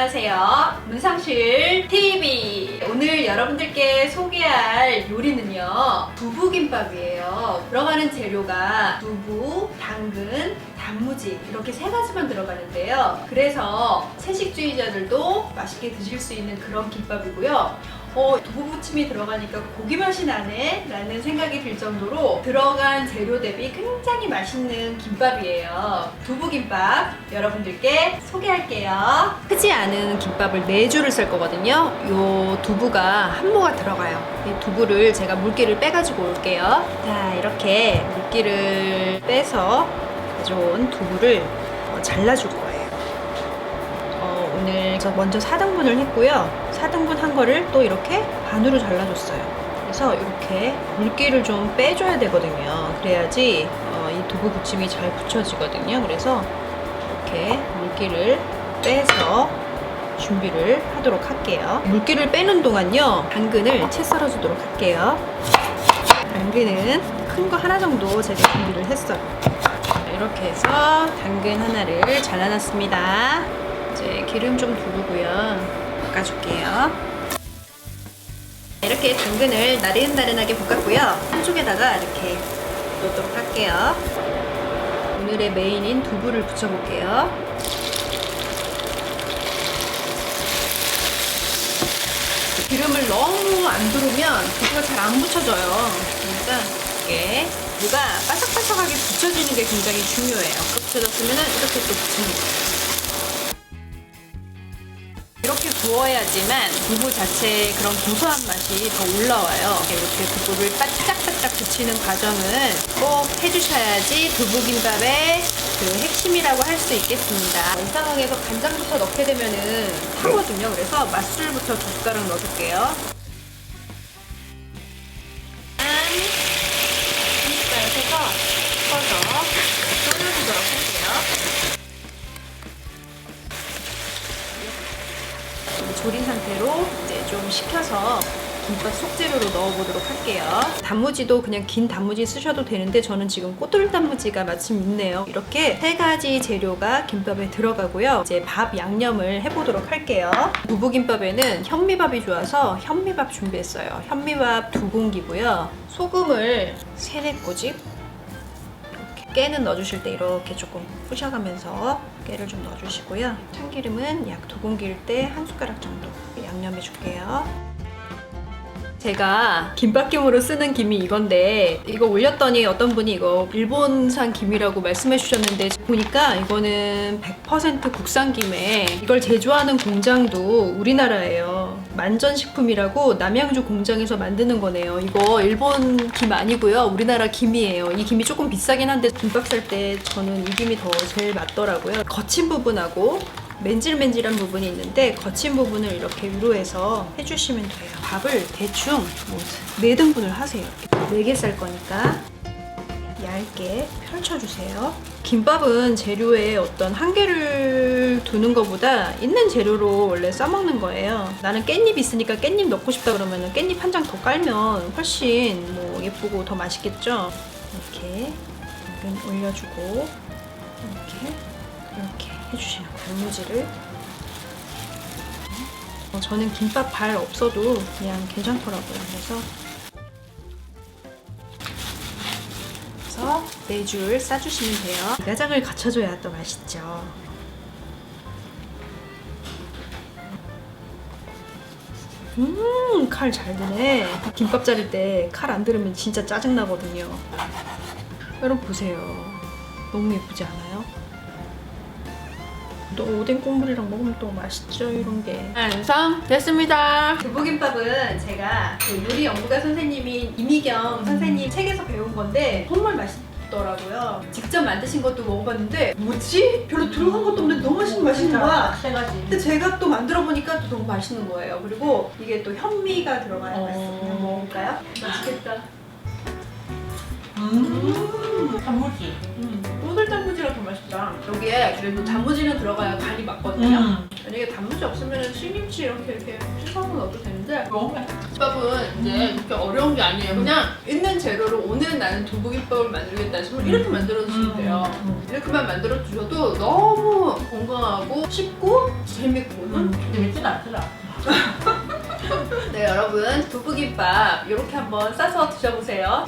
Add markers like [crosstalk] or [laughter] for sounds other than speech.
안녕하세요. 문상실 TV. 오늘 여러분들께 소개할 요리는요. 두부김밥이에요. 들어가는 재료가 두부, 당근, 단무지 이렇게 세 가지만 들어가는데요. 그래서 채식주의자들도 맛있게 드실 수 있는 그런 김밥이고요. 어, 두부부침이 들어가니까 고기 맛이 나네? 라는 생각이 들 정도로 들어간 재료 대비 굉장히 맛있는 김밥이에요. 두부김밥 여러분들께 소개할게요. 크지 않은 김밥을 네 줄을 썰 거거든요. 요 두부가 한 모가 들어가요. 이 두부를 제가 물기를 빼가지고 올게요. 자, 이렇게 물기를 빼서 가져온 두부를 어, 잘라줄 거예요. 저 먼저 4등분을 했고요. 4등분 한 거를 또 이렇게 반으로 잘라줬어요. 그래서 이렇게 물기를 좀 빼줘야 되거든요. 그래야지 어, 이 두부 부침이 잘 붙여지거든요. 그래서 이렇게 물기를 빼서 준비를 하도록 할게요. 물기를 빼는 동안요. 당근을 채 썰어주도록 할게요. 당근은 큰 거 하나 정도 제가 준비를 했어요. 이렇게 해서 당근 하나를 잘라놨습니다. 이제 기름 좀 두르고요. 볶아줄게요. 이렇게 당근을 나른나른하게 볶았고요. 한쪽에다가 이렇게 놓도록 할게요. 오늘의 메인인 두부를 붙여볼게요. 기름을 너무 안 두르면 두부가 잘 안 붙여져요. 그러니까 이게 두부가 바삭바삭하게 붙여지는 게 굉장히 중요해요. 붙여졌으면 이렇게 또 붙입니다. 이렇 구워야지만 두부 자체의 그런 고소한 맛이 더 올라와요. 이렇게 두부를 바짝바짝 붙이는 과정을 꼭 해주셔야지 두부김밥의 그 핵심이라고 할 수 있겠습니다. 이 상황에서 간장부터 넣게 되면은 타거든요. 그래서 맛술부터 두 숟가락 넣어줄게요. 졸인 상태로 이제 좀 식혀서 김밥 속재료로 넣어보도록 할게요. 단무지도 그냥 긴 단무지 쓰셔도 되는데 저는 지금 꼬들 단무지가 마침 있네요. 이렇게 세 가지 재료가 김밥에 들어가고요. 이제 밥 양념을 해보도록 할게요. 두부김밥에는 현미밥이 좋아서 현미밥 준비했어요. 현미밥 두 공기고요. 소금을 세네 꼬집 깨는 넣어주실 때 이렇게 조금 부셔가면서 깨를 좀 넣어주시고요. 참기름은 약 두 공기일 때 한 숟가락 정도 양념해 줄게요. 제가 김밥김으로 쓰는 김이 이건데 이거 올렸더니 어떤 분이 이거 일본산 김이라고 말씀해 주셨는데 보니까 이거는 100% 국산 김에 이걸 제조하는 공장도 우리나라예요. 만전식품이라고 남양주 공장에서 만드는 거네요. 이거 일본 김 아니고요. 우리나라 김이에요. 이 김이 조금 비싸긴 한데 김밥 살 때 저는 이 김이 더 제일 맞더라고요. 거친 부분하고 맨질맨질한 부분이 있는데 거친 부분을 이렇게 위로 해서 해주시면 돼요. 밥을 대충 뭐 4등분을 하세요. 4개 쌀 거니까 얇게 펼쳐주세요. 김밥은 재료에 어떤 한계를 두는 것보다 있는 재료로 원래 싸먹는 거예요. 나는 깻잎 있으니까 깻잎 넣고 싶다 그러면 깻잎 한 장 더 깔면 훨씬 뭐 예쁘고 더 맛있겠죠? 이렇게 올려주고 이렇게 이렇게 해주시는. 단무지를 어, 저는 김밥 발 없어도 그냥 괜찮더라고요. 그래서 네 줄 싸주시면 돼요. 이 가장을 갖춰줘야 또 맛있죠. 음, 칼 잘 드네. 김밥 자를 때칼 안 들으면 진짜 짜증 나거든요. 여러분 보세요. 너무 예쁘지 않아요? 또 오뎅 국물이랑 먹으면 또 맛있죠 이런 게 완성 됐습니다 두부김밥은 제가 그 요리 연구가 선생님인 이미경 선생님 책에서 배운 건데 정말 맛있 더라고요 직접 만드신 것도 먹어봤는데 뭐지? 별로 들어간 것도 없는데 너무 맛있는 맛있는 거야 세 가지. 근데 제가 또 만들어 보니까 또 너무 맛있는 거예요 그리고 이게 또 현미가 들어가야 어. 맛있어요 그냥 먹어볼까요? 맛있겠다 음. 단무지. 음, 꼬들 단무지가 더 맛있다 여기에 그래도 단무지는 들어가야 간이 맞거든요 음. 만약에 단무지 없으면 신김치 이렇게 이렇게 씻어서 넣어도 되는데 너무 맛있어. 김밥은 이제 그렇게 어려운 게 아니에요. 그냥 있는 재료로 오늘 나는 두부김밥을 만들겠다 싶으면 이렇게 만들어 주시면 돼요. 음. 이렇게만 만들어 주셔도 너무 건강하고 쉽고 재밌고 음. 근데 맵지도 않더라. [laughs] 네 여러분 두부김밥 이렇게 한번 싸서 드셔보세요.